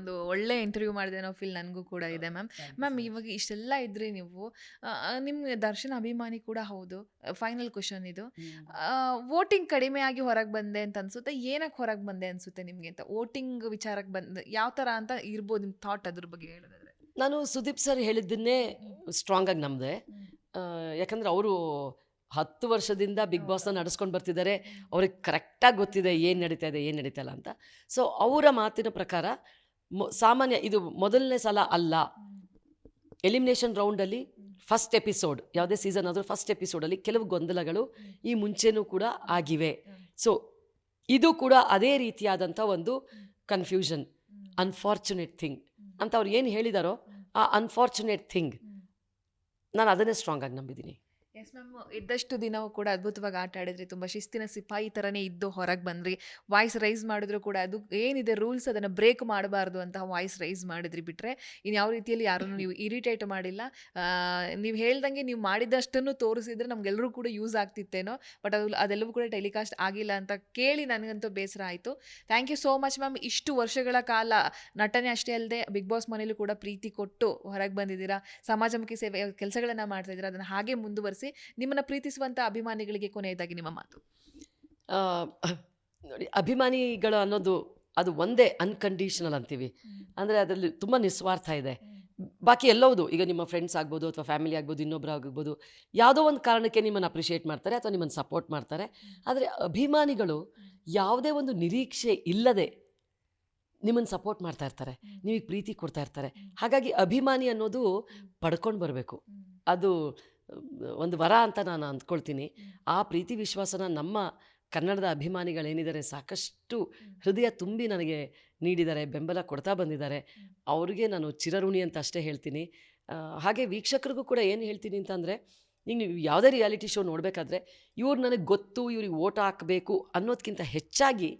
ಒಂದು ಒಳ್ಳೆ ಇಂಟರ್ವ್ಯೂ ಮಾಡಿದೆ ಅನ್ನೋ ಫೀಲ್ ನನಗೂ ಕೂಡ ಇದೆ ಮ್ಯಾಮ್ ಮ್ಯಾಮ್ ಇವಾಗ ಇಷ್ಟೆಲ್ಲ ಇದ್ರಿ ನೀವು ನಿಮ್ಮ ದರ್ಶನ ಅಭಿಮಾನಿ ಕೂಡ ಹೌದು. ಫೈನಲ್ ಕ್ವಶನ್ ಇದು. ವೋಟಿಂಗ್ ಕಡಿಮೆ ಆಗಿ ಹೊರಗೆ ಬಂದೆ ಅಂತ ಅನ್ಸುತ್ತೆ? ಏನಕ್ಕೆ ಹೊರಗೆ ಬಂದೆ ಅನ್ಸುತ್ತೆ ನಿಮಗೆ ಅಂತ? ವೋಟಿಂಗ್ ವಿಚಾರಕ್ಕೆ ಬಂದ ಯಾವ ಥರ ಅಂತ ಇರ್ಬೋದು ನಿಮ್ಮ ಥಾಟ್ ಅದ್ರ ಬಗ್ಗೆ ಹೇಳೋದಾದ್ರೆ? ನಾನು ಸುದೀಪ್ ಸರ್ ಹೇಳಿದ್ದನ್ನೇ ಸ್ಟ್ರಾಂಗ್ ಆಗಿ ನಂಬಿದೆ. ಯಾಕಂದ್ರೆ ಅವರು ಹತ್ತು ವರ್ಷದಿಂದ ಬಿಗ್ ಬಾಸ್ನ ನಡೆಸ್ಕೊಂಡು ಬರ್ತಿದ್ದಾರೆ. ಅವ್ರಿಗೆ ಕರೆಕ್ಟಾಗಿ ಗೊತ್ತಿದೆ ಏನು ನಡೀತಾ ಇದೆ ಏನು ನಡೀತಾ ಇಲ್ಲ ಅಂತ. ಸೊ ಅವರ ಮಾತಿನ ಪ್ರಕಾರ ಸಾಮಾನ್ಯ ಇದು ಮೊದಲನೇ ಸಲ ಅಲ್ಲ. ಎಲಿಮಿನೇಷನ್ ರೌಂಡಲ್ಲಿ ಫಸ್ಟ್ ಎಪಿಸೋಡ್, ಯಾವುದೇ ಸೀಸನ್ ಆದರೂ ಫಸ್ಟ್ ಎಪಿಸೋಡಲ್ಲಿ ಕೆಲವು ಗೊಂದಲಗಳು ಈ ಮುಂಚೆನೂ ಕೂಡ ಆಗಿವೆ. ಸೊ, ಇದು ಕೂಡ ಅದೇ ರೀತಿಯಾದಂಥ ಒಂದು ಕನ್ಫ್ಯೂಷನ್ ಅನ್ಫಾರ್ಚುನೇಟ್ ಥಿಂಗ್ ಅಂತ ಅವ್ರು ಏನು ಹೇಳಿದಾರೋ ಆ ಅನ್ಫಾರ್ಚುನೇಟ್ ಥಿಂಗ್ ನಾನು ಅದನ್ನೇ ಸ್ಟ್ರಾಂಗ್ ಆಗಿ ನಂಬಿದ್ದೀನಿ. ಎಸ್ ಮ್ಯಾಮ್ ಇದ್ದಷ್ಟು ದಿನವೂ ಕೂಡ ಅದ್ಭುತವಾಗಿ ಆಟ ಆಡಿದ್ರಿ ತುಂಬ ಶಿಸ್ತಿನ ಸಿಪಾಯಿ ಥರನೇ ಇದ್ದು ಹೊರಗೆ ಬಂದ್ರಿ. ವಾಯ್ಸ್ ರೈಸ್ ಮಾಡಿದ್ರು ಕೂಡ ಅದು ಏನಿದೆ ರೂಲ್ಸ್ ಅದನ್ನು ಬ್ರೇಕ್ ಮಾಡಬಾರ್ದು ಅಂತ ವಾಯ್ಸ್ ರೈಸ್ ಮಾಡಿದ್ರಿ ಬಿಟ್ಟರೆ ಇನ್ನು ಯಾವ ರೀತಿಯಲ್ಲಿ ಯಾರನ್ನು ನೀವು ಇರಿಟೇಟ್ ಮಾಡಿಲ್ಲ. ನೀವು ಹೇಳ್ದಂಗೆ ನೀವು ಮಾಡಿದಷ್ಟನ್ನು ತೋರಿಸಿದ್ರೆ ನಮಗೆಲ್ಲರೂ ಕೂಡ ಯೂಸ್ ಆಗ್ತಿತ್ತೇನೋ ಬಟ್ ಅದು ಅದೆಲ್ಲವೂ ಕೂಡ ಟೆಲಿಕಾಸ್ಟ್ ಆಗಿಲ್ಲ ಅಂತ ಕೇಳಿ ನನಗಂತೂ ಬೇಸರ ಆಯಿತು. Thank you so much ma'am ಇಷ್ಟು ವರ್ಷಗಳ ಕಾಲ ನಟನೆ ಅಷ್ಟೇ ಅಲ್ಲದೆ ಬಿಗ್ ಬಾಸ್ ಮನೇಲೂ ಕೂಡ ಪ್ರೀತಿ ಕೊಟ್ಟು ಹೊರಗೆ ಬಂದಿದ್ದೀರಾ? ಸಮಾಜಮುಖಿ ಸೇವೆ ಕೆಲಸಗಳನ್ನು ಮಾಡ್ತಾ ಇದ್ದೀರಾ? ಅದನ್ನು ಹಾಗೆ ಮುಂದುವರಿಸಿ ನಿಮ್ಮನ್ನು ಪ್ರೀತಿಸುವಂಥ ಅಭಿಮಾನಿಗಳಿಗೆ ಕೊನೆಯದಾಗಿ ನಿಮ್ಮ ಮಾತು. ನೋಡಿ ಅಭಿಮಾನಿಗಳು ಅನ್ನೋದು ಅದು ಒಂದೇ ಅನ್ಕಂಡೀಷನಲ್ ಅಂತೀವಿ. ಅಂದರೆ ಅದರಲ್ಲಿ ತುಂಬ ನಿಸ್ವಾರ್ಥ ಇದೆ. ಬಾಕಿ ಎಲ್ಲವುದು ಈಗ ನಿಮ್ಮ ಫ್ರೆಂಡ್ಸ್ ಆಗ್ಬೋದು ಅಥವಾ ಫ್ಯಾಮಿಲಿ ಆಗ್ಬೋದು ಇನ್ನೊಬ್ರು ಆಗ್ಬೋದು ಯಾವುದೋ ಒಂದು ಕಾರಣಕ್ಕೆ ನಿಮ್ಮನ್ನು ಅಪ್ರಿಷಿಯೇಟ್ ಮಾಡ್ತಾರೆ ಅಥವಾ ನಿಮ್ಮನ್ನು ಸಪೋರ್ಟ್ ಮಾಡ್ತಾರೆ. ಆದರೆ ಅಭಿಮಾನಿಗಳು ಯಾವುದೇ ಒಂದು ನಿರೀಕ್ಷೆ ಇಲ್ಲದೆ ನಿಮ್ಮನ್ನು ಸಪೋರ್ಟ್ ಮಾಡ್ತಾ ಇರ್ತಾರೆ. ನಿಮಗೆ ಪ್ರೀತಿ ಕೊಡ್ತಾ ಇರ್ತಾರೆ. ಹಾಗಾಗಿ ಅಭಿಮಾನಿ ಅನ್ನೋದು ಪಡ್ಕೊಂಡು ಬರಬೇಕು. ಅದು ಒಂದು ವರ ಅಂತ ನಾನು ಅಂದ್ಕೊಳ್ತೀನಿ. ಆ ಪ್ರೀತಿ ವಿಶ್ವಾಸನ ನಮ್ಮ ಕನ್ನಡದ ಅಭಿಮಾನಿಗಳೇನಿದ್ದಾರೆ ಸಾಕಷ್ಟು ಹೃದಯ ತುಂಬಿ ನನಗೆ ನೀಡಿದ್ದಾರೆ ಬೆಂಬಲ ಕೊಡ್ತಾ ಬಂದಿದ್ದಾರೆ. ಅವ್ರಿಗೆ ನಾನು ಚಿರಋಣಿ ಅಂತ ಅಷ್ಟೇ ಹೇಳ್ತೀನಿ. ಹಾಗೆ ವೀಕ್ಷಕರಿಗೂ ಕೂಡ ಏನು ಹೇಳ್ತೀನಿ ಅಂತಂದರೆ ಈಗ ನೀವು ಯಾವುದೇ ರಿಯಾಲಿಟಿ ಶೋ ನೋಡಬೇಕಾದ್ರೆ ಇವ್ರು ನನಗೆ ಗೊತ್ತು ಇವ್ರಿಗೆ ಓಟ್ ಹಾಕಬೇಕು ಅನ್ನೋದಕ್ಕಿಂತ ಹೆಚ್ಚಾಗಿ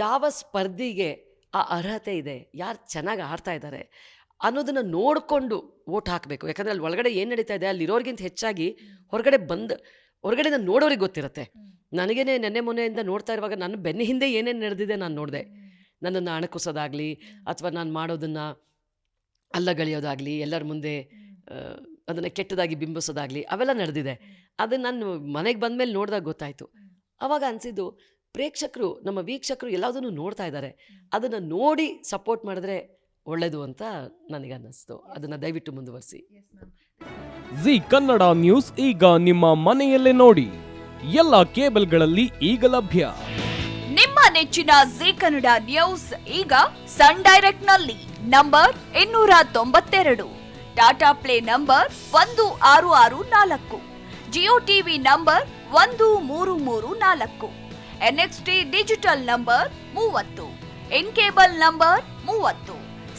ಯಾವ ಸ್ಪರ್ಧಿಗೆ ಆ ಅರ್ಹತೆ ಇದೆ ಯಾರು ಚೆನ್ನಾಗಿ ಆಡ್ತಾ ಇದ್ದಾರೆ ಅನ್ನೋದನ್ನು ನೋಡಿಕೊಂಡು ಓಟ್ ಹಾಕಬೇಕು. ಯಾಕಂದರೆ ಅಲ್ಲಿ ಒಳಗಡೆ ಏನು ನಡೀತಾ ಇದೆ ಅಲ್ಲಿರೋರಿಗಿಂತ ಹೆಚ್ಚಾಗಿ ಹೊರಗಡೆ ಬಂದು ಹೊರಗಡೆಯಿಂದ ನೋಡೋರಿಗೆ ಗೊತ್ತಿರುತ್ತೆ. ನನಗೇನೆ ನೆನ್ನೆ ಮೊನ್ನೆಯಿಂದ ನೋಡ್ತಾ ಇರುವಾಗ ನನ್ನ ಬೆನ್ನ ಹಿಂದೆ ಏನೇನು ನಡೆದಿದೆ ನಾನು ನೋಡಿದೆ. ನನ್ನನ್ನು ಅಣಕುಸೋದಾಗಲಿ ಅಥವಾ ನಾನು ಮಾಡೋದನ್ನು ಅಲ್ಲಗಳೆಯೋದಾಗಲಿ ಎಲ್ಲರ ಮುಂದೆ ಅದನ್ನು ಕೆಟ್ಟದಾಗಿ ಬಿಂಬಿಸೋದಾಗಲಿ ಅವೆಲ್ಲ ನಡೆದಿದೆ. ಅದು ನಾನು ಮನೆಗೆ ಬಂದ ಮೇಲೆ ನೋಡಿದಾಗ ಗೊತ್ತಾಯಿತು. ಆವಾಗ ಅನಿಸಿದ್ದು ಪ್ರೇಕ್ಷಕರು ನಮ್ಮ ವೀಕ್ಷಕರು ಎಲ್ಲದನ್ನು ನೋಡ್ತಾ ಇದ್ದಾರೆ. ಅದನ್ನು ನೋಡಿ ಸಪೋರ್ಟ್ ಮಾಡಿದ್ರೆ ಒಳ್ಳೆಯದು ಅಂತ ನನಗೆ ಅನ್ನಿಸ್ತು ಅದನ್ನು ದಯವಿಟ್ಟು ಮುಂದುವರಿಸಿ. Yes ma'am Zee Kannada news ಈಗ ನಿಮ್ಮ ಮನೆಯಲ್ಲೇ ನೋಡಿ. ಎಲ್ಲ ಕೇಬಲ್ಗಳಲ್ಲಿ ಈಗ ಲಭ್ಯ. ನಿಮ್ಮ ನೆಚ್ಚಿನ ಜಿ ಕನ್ನಡ ನ್ಯೂಸ್ ಈಗ ಸನ್ ಡೈರೆಕ್ಟ್ನಲ್ಲಿ ನಂಬರ್ ಇನ್ನೂರ ತೊಂಬತ್ತೆರಡು. ಟಾಟಾ ಪ್ಲೇ ನಂಬರ್ ಒಂದು ಆರು ಆರು ನಾಲ್ಕು. ಜಿಯೋ ಟಿವಿ ನಂಬರ್ ಒಂದು ಮೂರು ಮೂರು ನಾಲ್ಕು. ಎನ್ಎಕ್ಸ್ಟಿ ಡಿಜಿಟಲ್ ನಂಬರ್ ಮೂವತ್ತು. ಇನ್ ಕೇಬಲ್ ನಂಬರ್ ಮೂವತ್ತು.